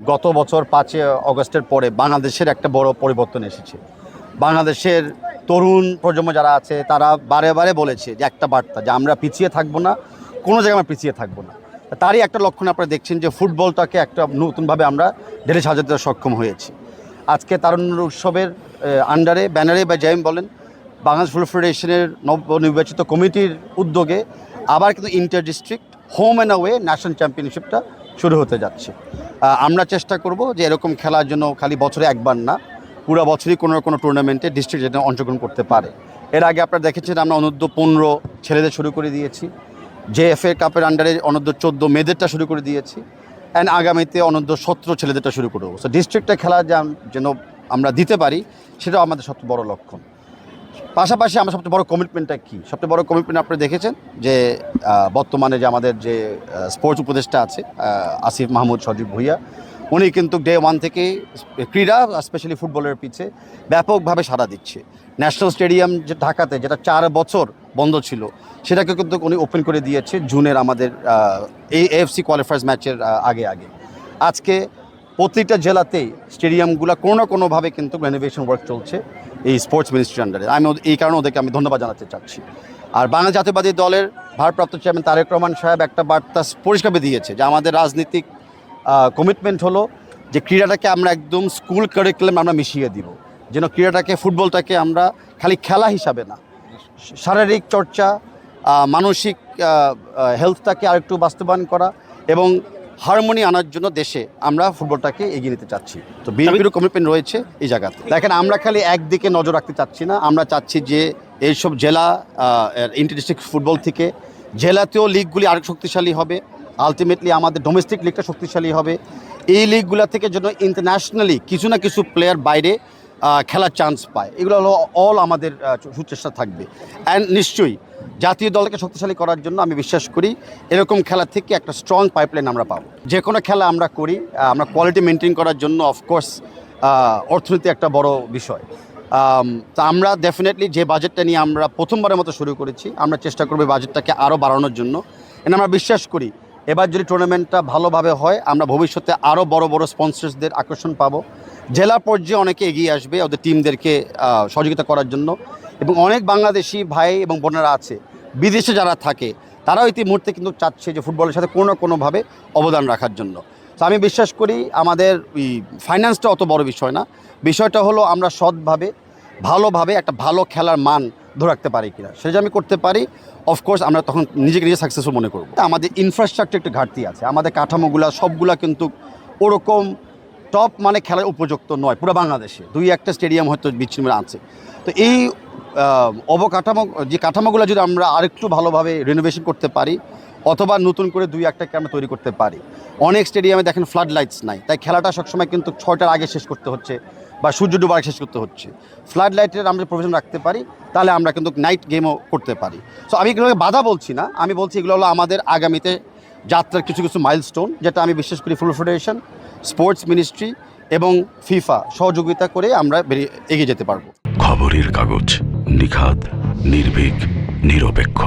গত বছর পাঁচই অগস্টের পরে বাংলাদেশের একটা বড় পরিবর্তন এসেছে। বাংলাদেশের তরুণ প্রজন্ম যারা আছে, তারা বারে বারে বলেছে যে একটা বার্তা, যে আমরা পিছিয়ে থাকব না, কোনো জায়গায় আমরা পিছিয়ে থাকব না। তারই একটা লক্ষণ আপনারা দেখছেন যে ফুটবলটাকে একটা নতুনভাবে আমরা ঢেলে সাজাতে সক্ষম হয়েছি। আজকে তারুণ্য উৎসবের আন্ডারে ব্যানারে বা জেম বলেন, বাংলাদেশ ফুটবল ফেডারেশনের নবনির্বাচিত কমিটির উদ্যোগে আবার কিন্তু inter district home and away national চ্যাম্পিয়নশিপটা শুরু হতে যাচ্ছে। আমরা চেষ্টা করব যে এরকম খেলার জন্য খালি বছরে একবার না, পুরো বছরই কোনো কোনো টুর্নামেন্টে ডিস্ট্রিক্ট যেন অংশগ্রহণ করতে পারে। এর আগে আপনারা দেখেছেন আমরা অনূর্ধ্ব পনেরো ছেলেদের শুরু করে দিয়েছি জেএফএ কাপের আন্ডারে অনূর্ধ্ব চোদ্দ মেয়েদেরটা শুরু করে দিয়েছি অ্যান্ড আগামীতে অনূর্ধ্ব সতেরো ছেলেদেরটা শুরু করব। সো ডিস্ট্রিক্টে খেলা যেন আমরা দিতে পারি, সেটাও আমাদের সবচেয়ে বড় লক্ষণ। পাশাপাশি আমার সবচেয়ে বড় কমিটমেন্টটা কী? সবচেয়ে বড় কমিটমেন্ট আপনি দেখেছেন যে বর্তমানে যে আমাদের যে স্পোর্টস উপদেষ্টা আছে আসিফ মাহমুদ, সজীব ভুইয়া, উনি কিন্তু ডে ওয়ান থেকে ক্রীড়া স্পেশালি ফুটবলের পিছে ব্যাপকভাবে সাড়া দিচ্ছে। ন্যাশনাল স্টেডিয়াম যে ঢাকাতে যেটা চার বছর বন্ধ ছিল, সেটাকে কিন্তু উনি ওপেন করে দিয়েছে জুনের আমাদের এই এএফসি কোয়ালিফায়ার্স ম্যাচের আগে আগে। আজকে প্রতিটা জেলাতেই স্টেডিয়ামগুলো কোনো না কোনোভাবে কিন্তু রেনোভেশন ওয়ার্ক চলছে এই স্পোর্টস মিনিস্ট্রির আন্ডারে আমি এই কারণে ওদেরকে আমি ধন্যবাদ জানাতে চাচ্ছি। আর বাংলা জাতীয়বাদী দলের ভারপ্রাপ্ত চেয়ারম্যান তারেক রহমান সাহেব একটা বার্তা পরিষ্কারভাবে দিয়েছে যে আমাদের রাজনীতিক কমিটমেন্ট হলো যে ক্রীড়াটাকে আমরা একদম স্কুল কারিকুলাম আমরা মিশিয়ে দিব। যেন ক্রীড়াটাকে, ফুটবলটাকে আমরা খালি খেলা হিসাবে না। শারীরিক চর্চা মানসিক হেলথটাকে আরেকটু বাস্তবায়ন করা এবং হারমোনি আনার জন্য দেশে আমরা ফুটবলটাকে এগিয়ে নিতে চাচ্ছি। তো বিএনপিরও কমিটমেন্ট রয়েছে এই জায়গাতে। দেখেন আমরা খালি একদিকে নজর রাখতে চাচ্ছি না। আমরা চাচ্ছি যে এইসব জেলা ইন্টার ডিস্ট্রিক্ট ফুটবল থেকে জেলাতেও লিগগুলি আরেক শক্তিশালী হবে। আলটিমেটলি আমাদের ডোমেস্টিক লিগটা শক্তিশালী হবে। এই লিগগুলো থেকে যেন ইন্টারন্যাশনালি কিছু না কিছু প্লেয়ার বাইরে খেলার চান্স পায়। এগুলো হলো অল আমাদের সুচেষ্টা থাকবে। অ্যান্ড নিশ্চয়ই জাতীয় দলকে শক্তিশালী করার জন্য আমি বিশ্বাস করি এরকম খেলা থেকে একটা স্ট্রং পাইপলাইন আমরা পাবো। যে কোনো খেলা আমরা করি আমরা কোয়ালিটি মেনটেন করার জন্য অফকোর্স অর্থনীতি একটা বড় বিষয়। তা আমরা ডেফিনেটলি যে বাজেটটা নিয়ে আমরা প্রথমবারের মতো শুরু করেছি, আমরা চেষ্টা করব বাজেটটাকে আরও বাড়ানোর জন্য। এন্ড আমরা বিশ্বাস করি, এবার যদি টুর্নামেন্টটা ভালোভাবে হয়, আমরা ভবিষ্যতে আরও বড় বড় স্পন্সর্সদের আকর্ষণ পাবো। জেলা পর্যায়ে অনেকে এগিয়ে আসবে ওদের টিমদেরকে সহযোগিতা করার জন্য। এবং অনেক বাংলাদেশি ভাই এবং বোনেরা আছে, বিদেশে যারা থাকে, তারাও ইতিমুহূর্তে কিন্তু চাচ্ছে যে ফুটবলের সাথে কোনো না কোনোভাবে অবদান রাখার জন্য। তো আমি বিশ্বাস করি আমাদের এই ফাইন্যান্সটা অত বড় বিষয় না। বিষয়টা হলো আমরা সৎভাবে, ভালোভাবে একটা ভালো খেলার মান ধরে রাখতে পারি কিনা। সেটা আমি করতে পারি অফকোর্স আমরা তখন নিজেকে নিজে সাকসেসফুল মনে করব। আমাদের ইনফ্রাস্ট্রাকচার একটু ঘাটতি আছে। আমাদের কাঠামোগুলা সবগুলা কিন্তু ওরকম টপ মানে খেলার উপযুক্ত নয়, পুরো বাংলাদেশে। দুই একটা স্টেডিয়াম হয়তো বিচ্ছিন্ন আছে। তো এই অবকাঠামো, যে কাঠামোগুলো যদি আমরা আরেকটু ভালোভাবে রিনোভেশন করতে পারি, অথবা নতুন করে দুই একটাকে আমরা তৈরি করতে পারি। অনেক স্টেডিয়ামে দেখেন ফ্লাড লাইটস নাই। তাই খেলাটা সবসময় কিন্তু ছয়টার আগে শেষ করতে হচ্ছে, বা সূর্য ডুবার শেষ করতে হচ্ছে। ফ্লাড লাইটের আমরা প্রভিশন রাখতে পারি, তাহলে আমরা কিন্তু নাইট গেমও করতে পারি। সো আমি এগুলোকে বাধা বলছি না। আমি বলছি এগুলো হলো আমাদের আগামীতে যাত্রার কিছু কিছু মাইলস্টোন যেটা আমি বিশেষ করি ফুটবল ফেডারেশন স্পোর্টস মিনিস্ট্রি এবং ফিফা সহযোগিতা করে আমরা এগিয়ে যেতে পারব। খবরের কাগজ নিখাদ, নির্ভীক, নিরপেক্ষ।